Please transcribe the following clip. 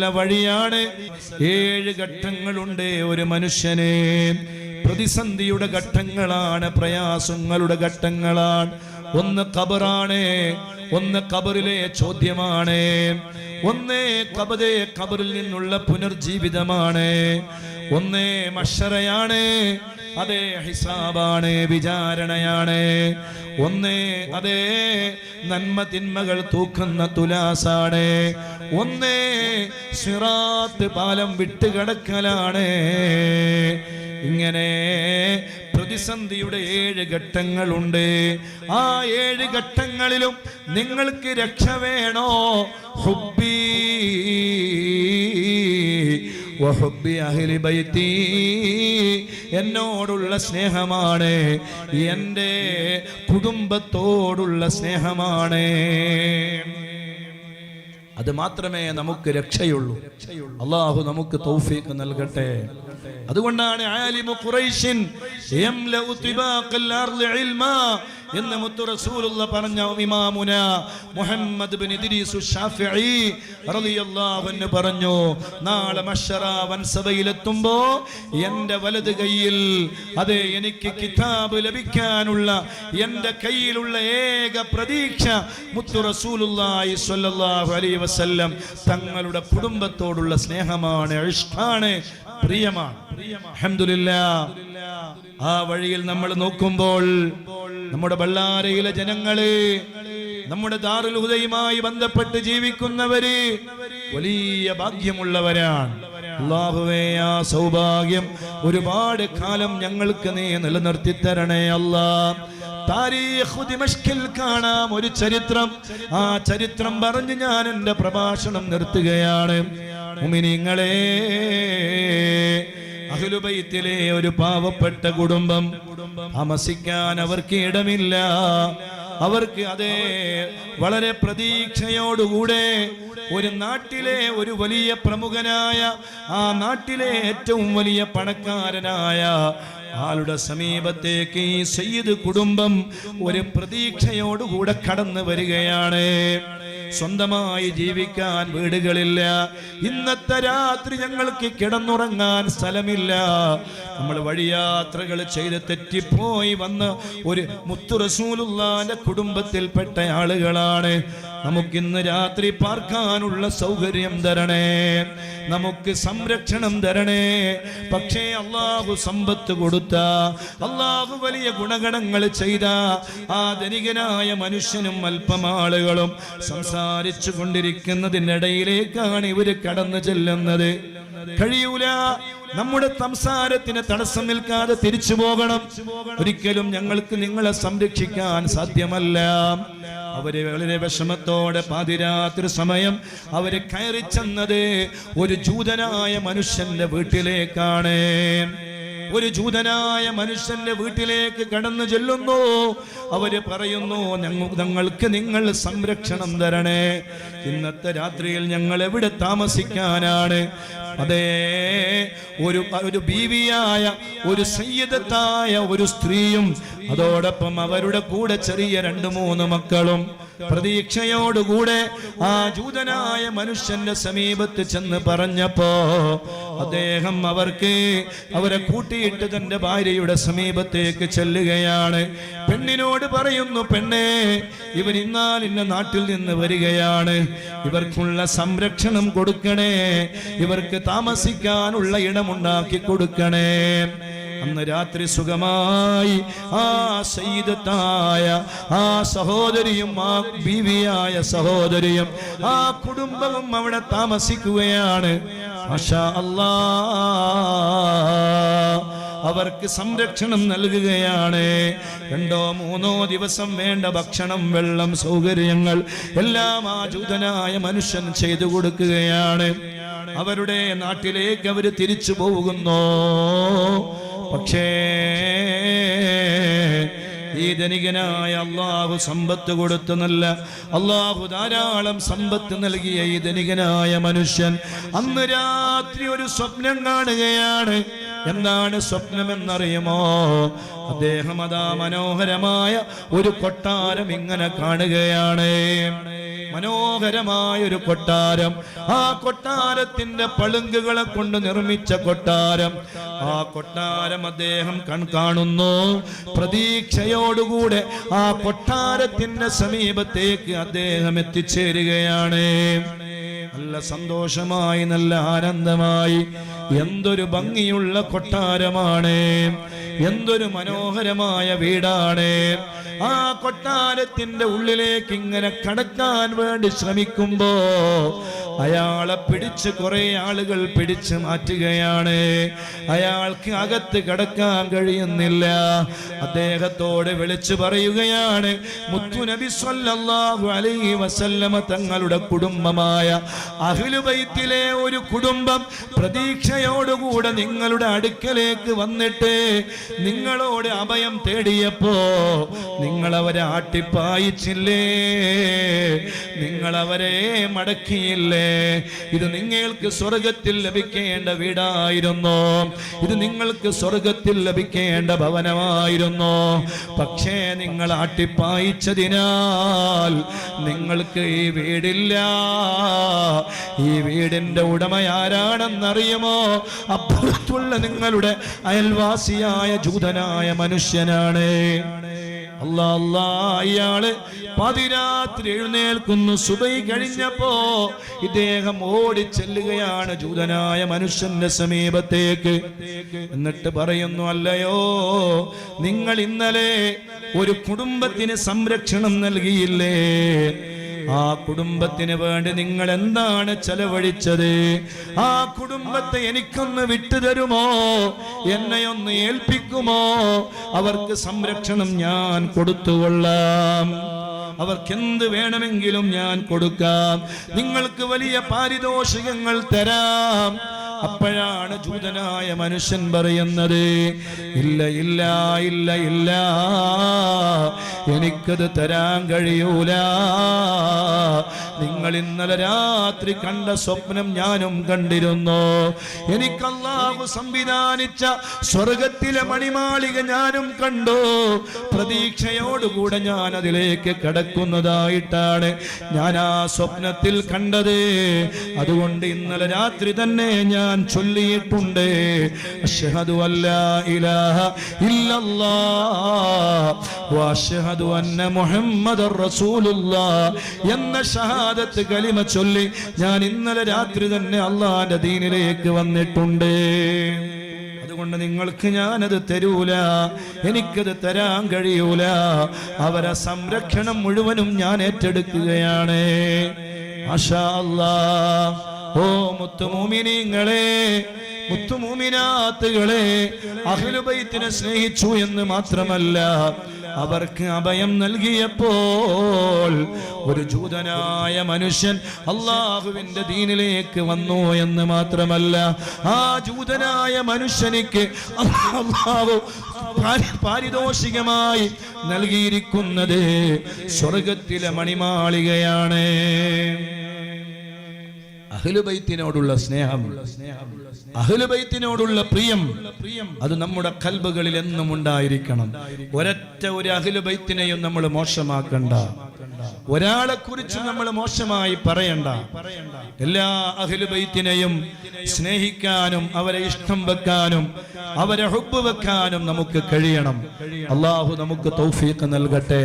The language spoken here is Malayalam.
വഴിയാണ്. ഏഴ് ഘട്ടങ്ങളുണ്ട് ഒരു മനുഷ്യനെ. പ്രതിസന്ധിയുടെ ഘട്ടങ്ങളാണ് പ്രയാസങ്ങളുടെ ഘട്ടങ്ങളാണ്. ഒന്ന് കബറാണ് ഒന്ന് കബറിലെ ചോദ്യമാണ്. ഒന്ന് കബതേ കബറിൽ നിന്നുള്ള പുനർജീവിതമാണ്. ഒന്ന് മഷറയാണ് അതെ ഹിസാബാണ് വിചാരണയാണ്. ഒന്ന് അതേ നന്മ തിന്മകൾ തൂക്കുന്ന തുലാസാണ്. ഒന്ന് സിറാത്ത് പാലം വിട്ടുകിടക്കലാണ് ഇങ്ങനെ പ്രതിസന്ധിയുടെ ഏഴ് ഘട്ടങ്ങളുണ്ട്. ആ ഏഴ് ഘട്ടങ്ങളിലും നിങ്ങൾക്ക് രക്ഷ വേണോ? ഹുബീ വഹുബ്ബി അഹ്ലി ബൈത്തി എന്നോടുള്ള സ്നേഹമാണ് എന്റെ കുടുംബത്തോടുള്ള സ്നേഹമാണ്. അത് മാത്രമേ നമുക്ക് രക്ഷയുള്ളൂ. അള്ളാഹു നമുക്ക് തൗഫീഖ് നൽകട്ടെ. അതുകൊണ്ടാണ് ആലിമു എന്ന് മുത്തു റസൂലുള്ള പറഞ്ഞ ഇമാമുന മുഹമ്മദ് ബിൻ ഇദ്രീസു ഷാഫിഈ റളിയല്ലാഹു അൻഹു പറഞ്ഞു നാളെ മശ്ശറ വൻസഭയിലെത്തുമ്പോ എന്റെ വലത് കൈയിൽ അതെ എനിക്ക് കിതാബ് ലഭിക്കാനുള്ള എന്റെ കയ്യിലുള്ള ഏക പ്രതീക്ഷ മുത്തു റസൂലുള്ളാഹി സ്വല്ലല്ലാഹു അലൈഹി വസല്ലം തങ്ങളുടെ കുടുംബത്തോടുള്ള സ്നേഹമാണ് ഇഷ്ടാണ് പ്രിയമാണ്. അൽഹംദുലില്ലാ ആ വഴിയിൽ നമ്മൾ നോക്കുമ്പോൾ നമ്മുടെ ബള്ളാരയിലെ ജനങ്ങൾ നമ്മുടെ ദാറുൽ ഹുദയുമായി ബന്ധപ്പെട്ട് ജീവിക്കുന്നവര് വലിയ ഭാഗ്യമുള്ളവരാണ്. ആ സൗഭാഗ്യം ഒരുപാട് കാലം ഞങ്ങൾക്ക് നീ നിലനിർത്തി തരണേ അല്ലാ കാണാം ഒരു ചരിത്രം. ആ ചരിത്രം പറഞ്ഞ് ഞാൻ എന്റെ പ്രഭാഷണം നിർത്തുകയാണ്. മുമിനിങ്ങളെ അഹ്ലുബൈത്തിലെ ഒരു പാവപ്പെട്ട കുടുംബം താമസിക്കാൻ അവർക്ക് ഇടമില്ല. അവർക്ക് അതേ വളരെ പ്രതീക്ഷയോടുകൂടെ ഒരു നാട്ടിലെ ഒരു വലിയ പ്രമുഖനായ ആ നാട്ടിലെ ഏറ്റവും വലിയ പണക്കാരനായ ആളുടെ സമീപത്തേക്ക് ഈ സയ്യിദ് കുടുംബം ഒരു പ്രതീക്ഷയോടുകൂടെ കടന്നു വരികയാണ്. സ്വന്തമായി ജീവിക്കാൻ വീടുകളില്ല. ഇന്നത്തെ രാത്രി ഞങ്ങൾക്ക് കിടന്നുറങ്ങാൻ സ്ഥലമില്ല. നമ്മൾ വഴിയാത്രകൾ ചെയ്ത് തെറ്റിപ്പോയി വന്ന് ഒരു മുത്തു റസൂലുള്ളാന്റെ കുടുംബത്തിൽപ്പെട്ട ആളുകളാണ്. നമുക്കിന്ന് രാത്രി പാർക്കാനുള്ള സൗകര്യം തരണേ. നമുക്ക് സംരക്ഷണം തരണേ. പക്ഷേ അള്ളാഹു സമ്പത്ത് കൊടുത്ത അള്ളാഹു വലിയ ഗുണഗണങ്ങൾ ചെയ്ത. ആ ധനികനായ മനുഷ്യനും അല്പം ആളുകളും സംസാരിച്ചു കൊണ്ടിരിക്കുന്നതിനിടയിലേക്കാണ് ഇവർ കടന്നു ചെല്ലുന്നത്. കഴിയൂല. നമ്മുടെ സംസാരത്തിന് തടസ്സം നിൽക്കാതെ തിരിച്ചു പോകണം. ഒരിക്കലും ഞങ്ങൾക്ക് നിങ്ങളെ സംരക്ഷിക്കാൻ സാധ്യമല്ല. അവർ വളരെ വിഷമത്തോടെ പാതിരാത്രി സമയം അവർ കയറി ചെന്നത് ഒരു ജൂതനായ മനുഷ്യന്റെ വീട്ടിലേക്കാണ്. ഒരു ജൂതനായ മനുഷ്യന്റെ വീട്ടിലേക്ക് കടന്നു ചെല്ലുന്നു അവർ പറയുന്നു ഞങ്ങൾക്ക് നിങ്ങൾ സംരക്ഷണം തരണേ. ഇന്നത്തെ രാത്രിയിൽ ഞങ്ങൾ എവിടെ താമസിക്കാനാണ്? അതേ. ഒരു ഒരു ബീവിയായ ഒരു സയ്യിദത്തായ ഒരു സ്ത്രീയും അതോടൊപ്പം അവരുടെ കൂടെ ചെറിയ രണ്ട് മൂന്ന് മക്കളും പ്രതീക്ഷയോടുകൂടെ ആ ജൂതനായ മനുഷ്യന്റെ സമീപത്ത് ചെന്ന് പറഞ്ഞപ്പോ അദ്ദേഹം അവർക്ക് അവരെ കൂട്ടിയിട്ട് തന്റെ ഭാര്യയുടെ സമീപത്തേക്ക് ചെല്ലുകയാണ്. പെണ്ണിനോട് പറയുന്നു പെണ്ണേ ഇവർ ഇന്നാൽ ഇന്ന നാട്ടിൽ നിന്ന് വരികയാണ്. ഇവർക്കുള്ള സംരക്ഷണം കൊടുക്കണേ. ഇവർക്ക് താമസിക്കാനുള്ള ഇടമുണ്ടാക്കി കൊടുക്കണേ. അന്ന് രാത്രി സുഖമായി. ആ സയ്യിദത്തായ ആ സഹോദരിയും ആ ബീവിയായ സഹോദരിയും ആ കുടുംബവും അവിടെ താമസിക്കുകയാണ്. അവർക്ക് സംരക്ഷണം നൽകുകയാണ്. രണ്ടോ മൂന്നോ ദിവസം വേണ്ട ഭക്ഷണം വെള്ളം സൗകര്യങ്ങൾ എല്ലാം ആ മനുഷ്യൻ ചെയ്തു കൊടുക്കുകയാണ്. അവരുടെ നാട്ടിലേക്ക് അവർ തിരിച്ചു പോകുന്നു. പക്ഷേ ഈ ധനികനായ അള്ളാഹു സമ്പത്ത് കൊടുത്തു നല്ല അള്ളാഹു ധാരാളം സമ്പത്ത് നൽകിയ ഈ ധനികനായ മനുഷ്യൻ അന്ന് രാത്രി ഒരു സ്വപ്നം കാണുകയാണ്. എന്താണ് സ്വപ്നമെന്നറിയുമോ? അദ്ദേഹം അതാ മനോഹരമായ ഒരു കൊട്ടാരം ഇങ്ങനെ കാണുകയാണ്. മനോഹരമായ ഒരു കൊട്ടാരം. ആ കൊട്ടാരത്തിന്റെ പളുങ്കുകളെ കൊണ്ട് നിർമ്മിച്ച കൊട്ടാരം. ആ കൊട്ടാരം അദ്ദേഹം കൺ കാണുന്നു. പ്രതീക്ഷയോടുകൂടെ ആ കൊട്ടാരത്തിന്റെ സമീപത്തേക്ക് അദ്ദേഹം എത്തിച്ചേരുകയാണ്. നല്ല സന്തോഷമായി നല്ല ആനന്ദമായി. എന്തൊരു ഭംഗിയുള്ള കൊട്ടാരമാണ്. എന്തൊരു മനോഹരമായ വീടാണ്. ആ കൊട്ടാരത്തിന്റെ ഉള്ളിലേക്ക് ഇങ്ങനെ കടക്കാൻ വേണ്ടി ശ്രമിക്കുമ്പോ അയാളെ പിടിച്ച് കുറെ ആളുകൾ പിടിച്ച് മാറ്റുകയാണ്. അയാൾക്ക് അകത്ത് കടക്കാൻ കഴിയുന്നില്ല. അദ്ദേഹത്തോട് വിളിച്ചു പറയുകയാണ് മുത്തുനബി സ്വല്ലല്ലാഹു അലൈഹി വസല്ലമ തങ്ങളുടെ കുടുംബമായ അഖിലുബൈത്തിലെ ഒരു കുടുംബം പ്രതീക്ഷയോടുകൂടെ നിങ്ങളുടെ അടുക്കലേക്ക് വന്നിട്ട് നിങ്ങളോട് അഭയം തേടിയപ്പോ നിങ്ങളവരെ ആട്ടിപ്പായിച്ചില്ലേ? നിങ്ങളവരെ മടക്കിയില്ലേ? ഇത് നിങ്ങൾക്ക് സ്വർഗത്തിൽ ലഭിക്കേണ്ട വീടായിരുന്നു. ഇത് നിങ്ങൾക്ക് സ്വർഗത്തിൽ ലഭിക്കേണ്ട ഭവനമായിരുന്നു. പക്ഷേ നിങ്ങൾ ആട്ടിപ്പായിച്ചതിനാൽ നിങ്ങൾക്ക് ഈ വീടില്ല. ഈ വീടിന്റെ ഉടമ ആരാണെന്നറിയുമോ? അപ്പുറത്തുള്ള നിങ്ങളുടെ അയൽവാസിയായ ജൂതനായ മനുഷ്യനാണ്. അല്ലാ അല്ലാ പതിരാത്രി എഴുന്നേൽക്കുന്നു സുബൈ കഴിഞ്ഞപ്പോ ഇദ്ദേഹം ഓടി ചെല്ലുകയാണ് ജൂതനായ മനുഷ്യന്റെ സമീപത്തേക്ക്. എന്നിട്ട് പറയുന്നു അല്ലയോ നിങ്ങൾ ഇന്നലെ ഒരു കുടുംബത്തിന് സംരക്ഷണം നൽകിയില്ലേ? ആ കുടുംബത്തിന് വേണ്ടി നിങ്ങൾ എന്താണ് ചെലവഴിച്ചത്? ആ കുടുംബത്തെ എനിക്കൊന്ന് വിട്ടുതരുമോ എന്നെ ഒന്ന് ഏൽപ്പിക്കുമോ? അവർക്ക് സംരക്ഷണം ഞാൻ കൊടുത്തുകൊള്ളാം അവർക്ക് എന്ത് വേണമെങ്കിലും ഞാൻ കൊടുക്കാം. നിങ്ങൾക്ക് വലിയ പാരിതോഷികങ്ങൾ തരാം. അപ്പോഴാണ് ജൂതനായ മനുഷ്യൻ പറയുന്നത് ഇല്ല ഇല്ല ഇല്ല ഇല്ല എനിക്കത് തരാൻ കഴിയൂല. നിങ്ങൾ ഇന്നലെ രാത്രി കണ്ട സ്വപ്നം ഞാനും കണ്ടിരുന്നു. എനിക്ക് അള്ളാഹു സംവിധാനിച്ച സ്വർഗത്തിലെ മണിമാളിക ഞാനും കണ്ടു. പ്രതീക്ഷയോടുകൂടെ ഞാൻ അതിലേക്ക് കടക്കുന്നതായിട്ടാണ് ഞാൻ ആ സ്വപ്നത്തിൽ കണ്ടത്. അതുകൊണ്ട് ഇന്നലെ രാത്രി തന്നെ ഞാൻ ചൊല്ലിയിട്ടുണ്ട്. മുഹമ്മദർ റസൂലുള്ളാഹ് എന്ന ഷഹാദത്ത് കലിമ ചൊല്ലി ഞാൻ ഇന്നലെ രാത്രി തന്നെ അള്ളാന്റെ ദീനിലേക്ക് വന്നിട്ടുണ്ട്. അതുകൊണ്ട് നിങ്ങൾക്ക് ഞാനത് തരൂല. എനിക്കത് തരാൻ കഴിയൂല. അവരെ സംരക്ഷണം മുഴുവനും ഞാൻ ഏറ്റെടുക്കുകയാണ്. മാഷാ അല്ലാ. ഓ മുത്തുമൂമിനിങ്ങളെ മുത്തുമൂമിനാത്തുകളെ അഖിലുബൈത്തിനെ സ്നേഹിച്ചു എന്ന് മാത്രമല്ല അവർക്ക് അഭയം നൽകിയപ്പോൾ ഒരു ജൂതനായ മനുഷ്യൻ അള്ളാഹുവിന്റെ ദീനിലേക്ക് വന്നു എന്ന് മാത്രമല്ല ആ ജൂതനായ മനുഷ്യനിക്ക് അള്ളാഹു പാരി- പാരിതോഷികമായി നൽകിയിരിക്കുന്നത് സ്വർഗത്തിലെ മണിമാളികയാണ്. അഹ്ലുബൈത്തിനോടുള്ള സ്നേഹം അഹ്ലുബൈത്തിനോടുള്ള പ്രിയം അത് നമ്മുടെ കൽബുകളിൽ എന്നും ഉണ്ടായിരിക്കണം. ഒരൊറ്റ ഒരു അഹ്ലുബൈത്തിനെയും നമ്മൾ മോശമാക്കണ്ട. ഒരാളെ കുറിച്ച് നമ്മൾ മോശമായി പറയണ്ട. എല്ലാ അഖിലുബൈത്തിനെയും സ്നേഹിക്കാനും അവരെ ഇഷ്ടം വെക്കാനും അവരെ ഹുബ് വെക്കാനും നമുക്ക് കഴിയണം. അള്ളാഹു നമുക്ക് തൗഫീഖ് നൽകട്ടെ.